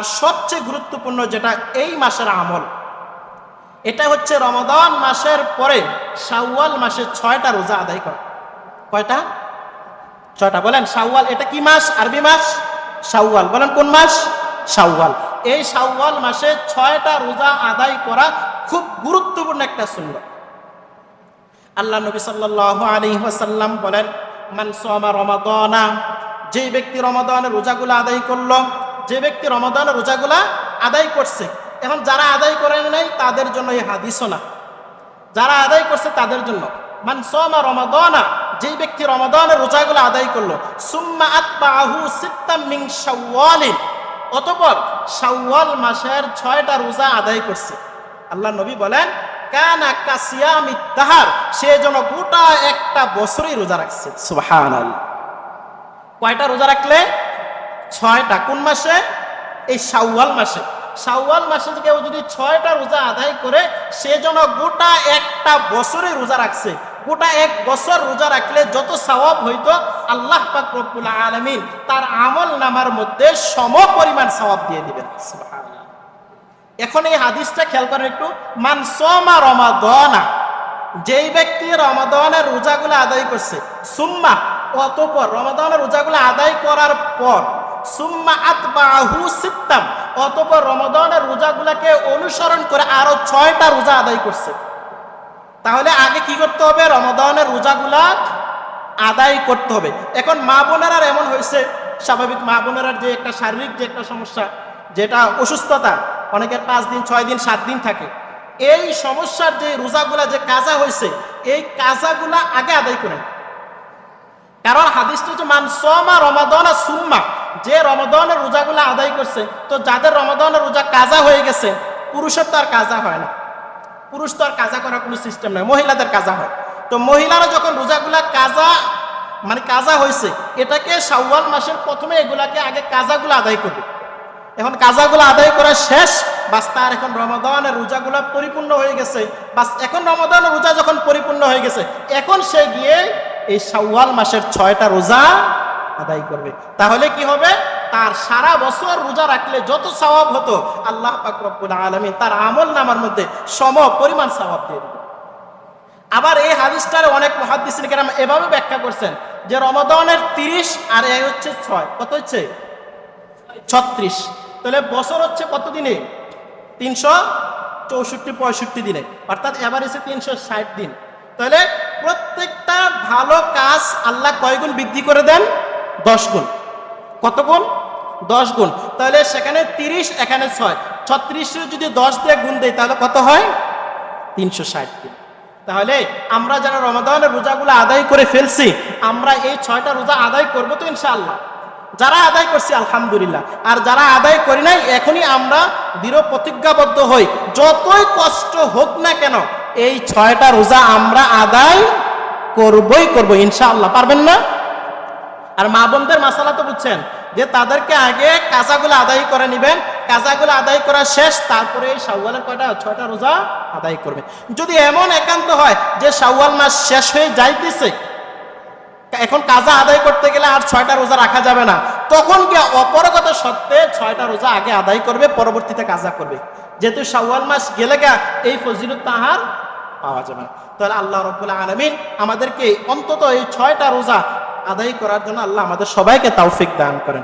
আর সবচেয়ে গুরুত্বপূর্ণ যেটা এই মাসের আমল, এটা হচ্ছে রমাদান মাসের পরে শাওয়াল মাসে ছয়টা রোজা আদায় করা। কয়টা? ছয়টা। বলেন, শাওয়াল, এটা কি মাস? আরবি মাস? শাওয়াল। বলেন, কোন মাস? শাওয়াল। এই শাওয়াল মাসে ছয়টা রোজা আদায় করা খুব গুরুত্বপূর্ণ একটা সুন্দর আল্লাহ নবী সাল্লাল্লাহু আলাইহি ওয়াসাল্লাম বলেন, মান সামা রমাদানা যে ব্যক্তি রমাদানের রোজাগুলো আদায় করল যে ব্যক্তি রমাদানের রোজাগুলা আদায় করছে, এখন যারা আদায় করে নাই তাদের জন্য এই হাদিসও না। যারা আদায় করছে তাদের জন্য। মান সামা রমাদানা যে ব্যক্তি রমাদানের রোজাগুলো আদায় করল, সুম্মা আতবাহু সিত্তাম মিন শাওয়ালিন, অতঃপর শাওয়াল মাসের ছয়টা রোজা আদায় করছে। আল্লাহ নবী বলেন, কানা কাসিয়ামি তাহার সে যেন গোটা একটা বছরই রোজা রাখছে। সুবহানাল্লাহ। কয়টা রোজা রাখলে? ছয়টা, কোন মাসে? এই শাওয়াল মাসে। শাওয়াল মাসে কেউ যদি ছয়টা রোজা আদায় করে, সে যেন গোটা একটা বছরে রোজা রাখছে। গোটা এক বছর রোজা রাখলে যত সওয়াব হইতো, আল্লাহ পাক রব্বুল আলামিন তার আমল নামার মধ্যে সম পরিমাণ সওয়াব দিয়ে দিবেন। এখন এই হাদিসটা খেয়াল করেন একটু। মানসমা রমাদনা, যেই ব্যক্তি রমাদনের রোজাগুলো আদায় করছে, সুম্মা, অতপর রমাদনের রোজাগুলো আদায় করার পর সুম্মা আতবাহু সিত্তাম। অতপর রমাদনের রোজাগুলোকে অনুসরণ করে আরও ছয়টা রোজা আদায় করছে। তাহলে আগে কি করতে হবে? রমাদনের রোজাগুলা আদায় করতে হবে। এখন মা বোনেরার এমন হয়েছে, স্বাভাবিক মা বোনেরার যে একটা শারীরিক যে একটা সমস্যা, যেটা অসুস্থতা, অনেকের পাঁচ দিন, ছয় দিন, সাত দিন থাকে। এই সমস্যার যে রোজাগুলা যে কাজা হয়েছে, এই কাজাগুলা আগে আদায় করেন। কারণ হাদিসটা হচ্ছে মানসমা রমাদনা সুম্মা যে রমাদনের রোজাগুলা আদায় করছে, তো যাদের রমাদনের রোজা কাজা হয়ে গেছে, পুরুষের তো আর কাজা হয় না। পুরুষ তো আর কাজা করার কোনো সিস্টেম নাই, মহিলাদের কাজা হয়। তো মহিলারা যখন রোজাগুলা কাজা মানে কাজা হয়েছে এটাকে শাওয়াল মাসের প্রথমে এগুলাকে আগে কাজাগুলো আদায় করবে। এখন কাজাগুলো আদায় করা শেষ, বাস তার এখন রমাদানের রোজাগুলো পরিপূর্ণ হয়ে গেছে। বাস এখন রমাদানের রোজা যখন পরিপূর্ণ হয়ে গেছে, এখন সে গিয়ে এই শাওয়াল মাসের ছয়টা রোজা আদায় করবে। তাহলে কি হবে? তার সারা বছর রোজা রাখলে যত স্বভাব হতো, আল্লাহ পাক রব্বুল আলামিন তার আমল নামার মধ্যে সম পরিমাণ স্বভাব দিয়ে দেবে আবার এই হাদিসটার অনেক মহাদিস কেরাম এভাবে ব্যাখ্যা করছেন যে রমাদানের তিরিশ আর এ হচ্ছে ছয়। কত হচ্ছে? ছত্রিশ। তাহলে বছর হচ্ছে কত দিনে? তিনশো চৌষট্টি, পঁয়ষট্টি দিনে। অর্থাৎ এভারেজে তিনশো ষাট দিন। তাহলে প্রত্যেকটা ভালো কাজ আল্লাহ কয় গুণ বৃদ্ধি করে দেন? দশ গুণ। কত গুণ? দশ গুণ। তাহলে সেখানে তিরিশ, এখানে ছয়। ছত্রিশে যদি দশ দিয়ে গুণ দেয় তাহলে কত হয়? তিনশো ষাট দিন তাহলে আমরা যারা রমাদানের রোজাগুলো আদায় করে ফেলছি, আমরা এই ছয়টা রোজা আদায় করব তো ইনশাআল্লাহ। যারা আদায় করছি, আলহামদুলিল্লাহ। আর যারা আদায় করি নাই, এখনই আমরা দৃঢ় প্রতিজ্ঞাবদ্ধ হই। যতই কষ্ট হোক না কেন, এই ছয়টা রোজা আমরা আদায় করবই করব ইনশাআল্লাহ। পারবেন না? আর মা বোনদের মাসালা তো বুঝছেন, যে তাদেরকে আগে কাজাগুলো আদায় করে নেবেন, কাজাগুলো আদায় করা শেষ, তারপরে এই শাওয়ালের কয়টা, ছয়টা রোজা আদায় করবে যদি এমন একান্ত হয় যে শাওয়াল মাস শেষ হয়ে যাইতেছে, এখন কাজা আদায় করতে গেলে আর ছয়টা রোজা রাখা যাবে না, তখন কি অপরগত সত্ত্বে ছয়টা রোজা আগে আদায় করবে, পরবর্তীতে কাজা করবে। যেহেতু শাওয়াল মাস গেলে গা এই ফজিলত তাহার পাওয়া যাবে না। তাহলে আল্লাহ রব্বুল্লাহ আলমিন আমাদেরকে অন্তত এই ছয়টা রোজা আদায় করার জন্য আল্লাহ আমাদের সবাইকে তৌফিক দান করেন।